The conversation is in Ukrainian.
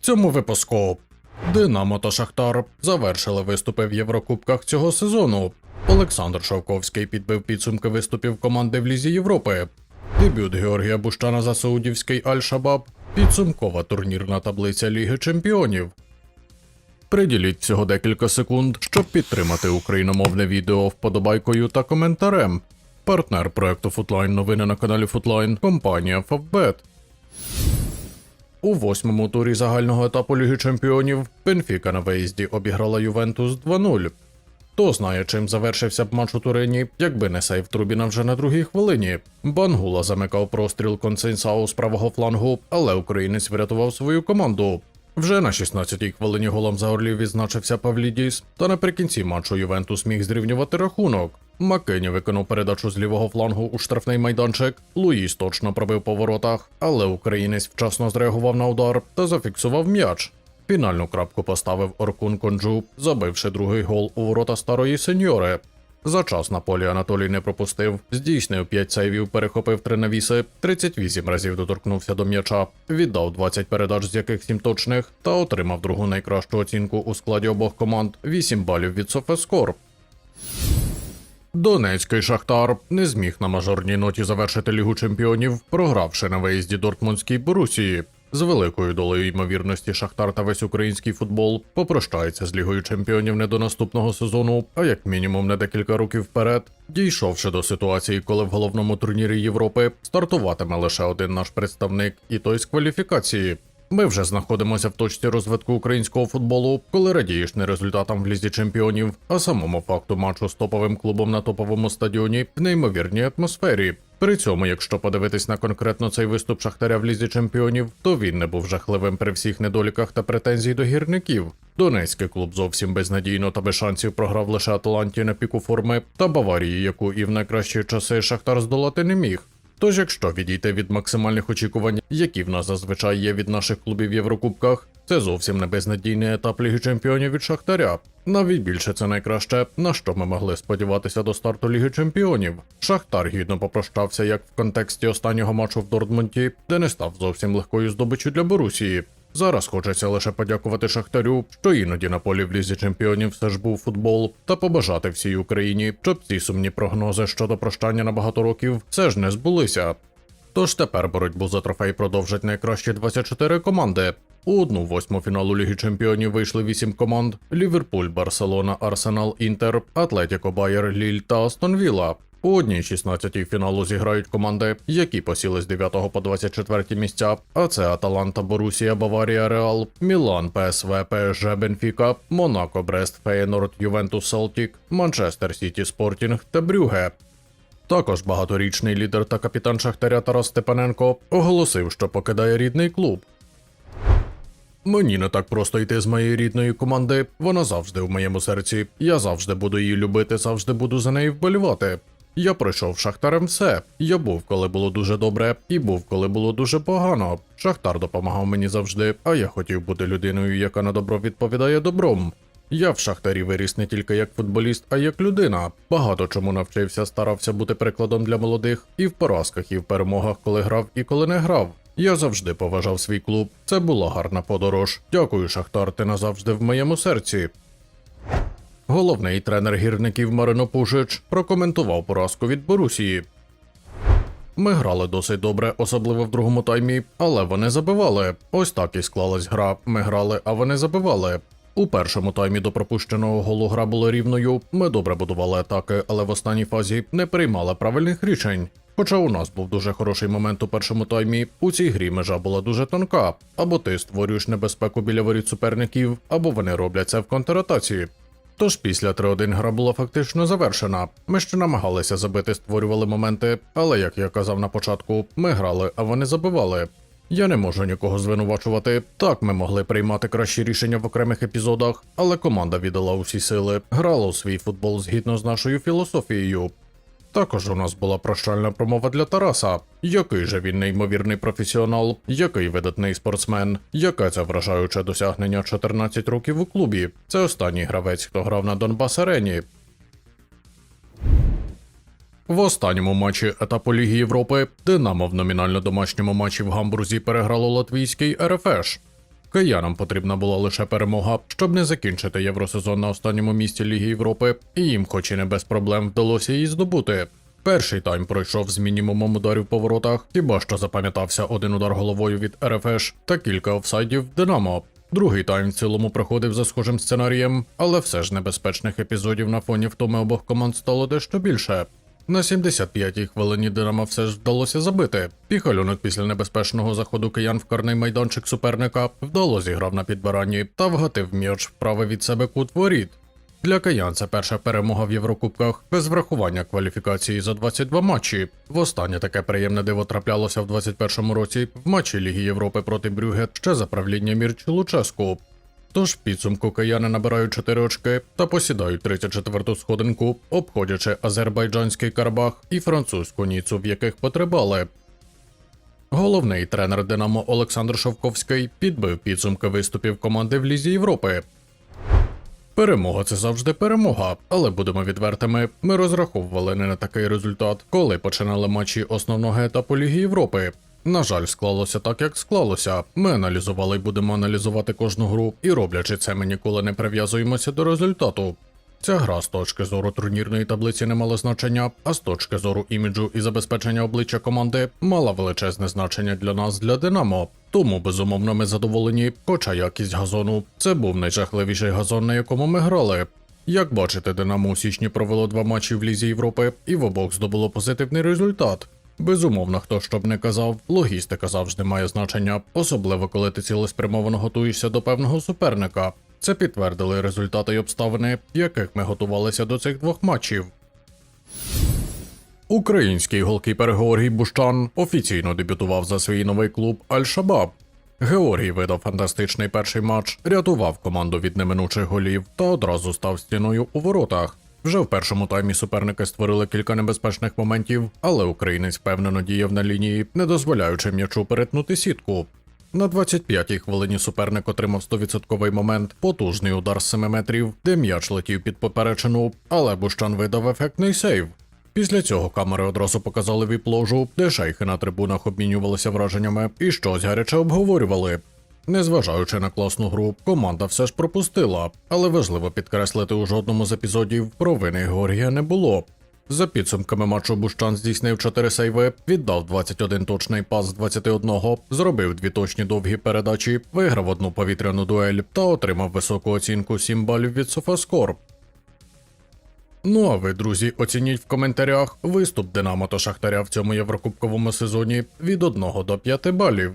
цьому випуску. Динамо та Шахтар завершили виступи в Єврокубках цього сезону. Олександр Шовковський підбив підсумки виступів команди в Лізі Європи. Дебют Георгія Бущана за саудівський Аль-Шабаб. Підсумкова турнірна таблиця Ліги Чемпіонів. Приділіть всього декілька секунд, щоб підтримати україномовне відео вподобайкою та коментарем. Партнер проекту Футлайн новини на каналі Футлайн компанія Фавбет. У восьмому турі загального етапу Ліги Чемпіонів Бенфіка на виїзді обіграла Ювентус 2-0. Хто знає, чим завершився б матч у Турині, якби не сейв Трубіна вже на другій хвилині. Бангула замикав простріл Консенсау з правого флангу, але українець врятував свою команду. Вже на 16-й хвилині голом за Орлів відзначився Павлідіс, та наприкінці матчу Ювентус міг зрівнювати рахунок. Маккені виконав передачу з лівого флангу у штрафний майданчик. Луїс точно пробив по воротах, але українець вчасно зреагував на удар та зафіксував м'яч. Фінальну крапку поставив Оркун Конджу, забивши другий гол у ворота старої сеньори. За час на полі Анатолій не пропустив, здійснив 5 сейвів, перехопив 3 навіси, 38 разів доторкнувся до м'яча, віддав 20 передач, з яких 7 точних, та отримав другу найкращу оцінку у складі обох команд 8 балів від Софескор. Донецький Шахтар не зміг на мажорній ноті завершити Лігу чемпіонів, програвши на виїзді Дортмундській Борусії. З великою долею ймовірності Шахтар та весь український футбол попрощається з Лігою чемпіонів не до наступного сезону, а як мінімум на декілька років вперед, дійшовши до ситуації, коли в головному турнірі Європи стартуватиме лише один наш представник, і той з кваліфікації. Ми вже знаходимося в точці розвитку українського футболу, коли радієш не результатам в лізі чемпіонів, а самому факту матчу з топовим клубом на топовому стадіоні в неймовірній атмосфері. При цьому, якщо подивитись на конкретно цей виступ Шахтаря в лізі чемпіонів, то він не був жахливим при всіх недоліках та претензій до гірників. Донецький клуб зовсім безнадійно та без шансів програв лише Аталанті на піку форми та Баварії, яку і в найкращі часи Шахтар здолати не міг. Тож, якщо відійти від максимальних очікувань, які в нас зазвичай є від наших клубів в Єврокубках, це зовсім не безнадійний етап Ліги Чемпіонів від Шахтаря. Навіть більше це найкраще, на що ми могли сподіватися до старту Ліги Чемпіонів. Шахтар гідно попрощався як в контексті останнього матчу в Дортмунді, де не став зовсім легкою здобиччю для Борусії. Зараз хочеться лише подякувати Шахтарю, що іноді на полі в лізі чемпіонів все ж був футбол, та побажати всій Україні, щоб ці сумні прогнози щодо прощання на багато років все ж не збулися. Тож тепер боротьбу за трофей продовжать найкращі 24 команди. У одну восьму фіналу Ліги Чемпіонів вийшли 8 команд: Ліверпуль, Барселона, Арсенал, Інтер, Атлетіко, Байер, Ліль та Астон Вілла. У одній 16-й фіналу зіграють команди, які посіли з 9 по 24 місця. А це Аталанта, Борусія, Баварія, Реал, Мілан, ПСВ, ПСЖ, Бенфіка, Монако, Брест, Фейнорд, Ювентус, Селтік, Манчестер Сіті, Спортінг та Брюге. Також багаторічний лідер та капітан Шахтаря Тарас Степаненко оголосив, що покидає рідний клуб. Мені не так просто йти з моєї рідної команди. Вона завжди в моєму серці. Я завжди буду її любити, завжди буду за неї вболівати. Я пройшов шахтарем все. Я був, коли було дуже добре, і був, коли було дуже погано. Шахтар допомагав мені завжди, а я хотів бути людиною, яка на добро відповідає добром. Я в шахтарі виріс не тільки як футболіст, а як людина. Багато чому навчився, старався бути прикладом для молодих і в поразках, і в перемогах, коли грав і коли не грав. Я завжди поважав свій клуб. Це була гарна подорож. Дякую, Шахтар, ти назавжди в моєму серці. Головний тренер гірників Марино Пушич прокоментував поразку від Борусії. Ми грали досить добре, особливо в другому таймі, але вони забивали. Ось так і склалась гра. Ми грали, а вони забивали. У першому таймі до пропущеного голу гра була рівною. Ми добре будували атаки, але в останній фазі не приймали правильних рішень. Хоча у нас був дуже хороший момент у першому таймі, у цій грі межа була дуже тонка. Або ти створюєш небезпеку біля воріт суперників, або вони роблять це в контратаці. Тож після 3-1 гра була фактично завершена. Ми ще намагалися забити, створювали моменти, але як я казав на початку, ми грали, а вони забивали. Я не можу нікого звинувачувати. Так, ми могли приймати кращі рішення в окремих епізодах, але команда віддала усі сили, грала у свій футбол згідно з нашою філософією. Також у нас була прощальна промова для Тараса. Який же він неймовірний професіонал, який видатний спортсмен, яке це вражаюче досягнення 14 років у клубі. Це останній гравець, хто грав на Донбас Арені. В останньому матчі етапу Ліги Європи Динамо в номінально домашньому матчі в Гамбурзі переграло латвійський РФШ. Киянам потрібна була лише перемога, щоб не закінчити євросезон на останньому місці Ліги Європи, і їм, хоч і не без проблем, вдалося її здобути. Перший тайм пройшов з мінімумом ударів по воротах, хіба що запам'ятався один удар головою від РФШ та кілька офсайдів Динамо. Другий тайм в цілому проходив за схожим сценарієм, але все ж небезпечних епізодів на фоні втоми обох команд стало дещо більше. На 75-й хвилині Динамо все ж вдалося забити. Піхальонок після небезпечного заходу киян в карний майданчик суперника вдало зіграв на підбиранні та вгатив м'яч вправо від себе кут воріт. Для киян це перша перемога в Єврокубках без врахування кваліфікації за 22 матчі. Востаннє таке приємне диво траплялося в 21-му році в матчі Ліги Європи проти Брюге ще за правління Мірчі Луческу. Тож підсумку кияни набирають 4 очки та посідають 34-ту сходинку, обходячи азербайджанський Карабах і французьку Ніцу, в яких потребали. Головний тренер Динамо Олександр Шовковський підбив підсумки виступів команди в Лізі Європи. Перемога це завжди перемога, але будемо відвертими. Ми розраховували не на такий результат, коли починали матчі основного етапу Ліги Європи. На жаль, склалося так, як склалося. Ми аналізували і будемо аналізувати кожну гру, і роблячи це, ми ніколи не прив'язуємося до результату. Ця гра з точки зору турнірної таблиці не мала значення, а з точки зору іміджу і забезпечення обличчя команди мала величезне значення для нас, для Динамо. Тому безумовно ми задоволені, хоча якість газону це був найжахливіший газон, на якому ми грали. Як бачите, Динамо у січні провело два матчі в Лізі Європи і в обох здобуло позитивний результат. Безумовно, хто що б не казав, логістика завжди має значення, особливо коли ти цілеспрямовано готуєшся до певного суперника. Це підтвердили результати й обставини, яких ми готувалися до цих двох матчів. Український голкіпер Георгій Бущан офіційно дебютував за свій новий клуб Аль-Шабаб. Георгій видав фантастичний перший матч, рятував команду від неминучих голів та одразу став стіною у воротах. Вже в першому таймі суперники створили кілька небезпечних моментів, але українець впевнено діяв на лінії, не дозволяючи м'ячу перетнути сітку. На 25-й хвилині суперник отримав 100% момент, потужний удар з 7 метрів, де м'яч летів під поперечину, але Бущан видав ефектний сейв. Після цього камери одразу показали віп-ложу, де шейхи на трибунах обмінювалися враженнями і щось гаряче обговорювали. Незважаючи на класну гру, команда все ж пропустила, але важливо підкреслити у жодному з епізодів провини Георгія не було. За підсумками матчу Бущан здійснив 4 сейви, віддав 21 точний пас з 21, зробив дві точні довгі передачі, виграв одну повітряну дуель та отримав високу оцінку 7 балів від Софаскор. Ну а ви, друзі, оцініть в коментарях виступ Динамо та Шахтаря в цьому єврокубковому сезоні від 1 до 5 балів.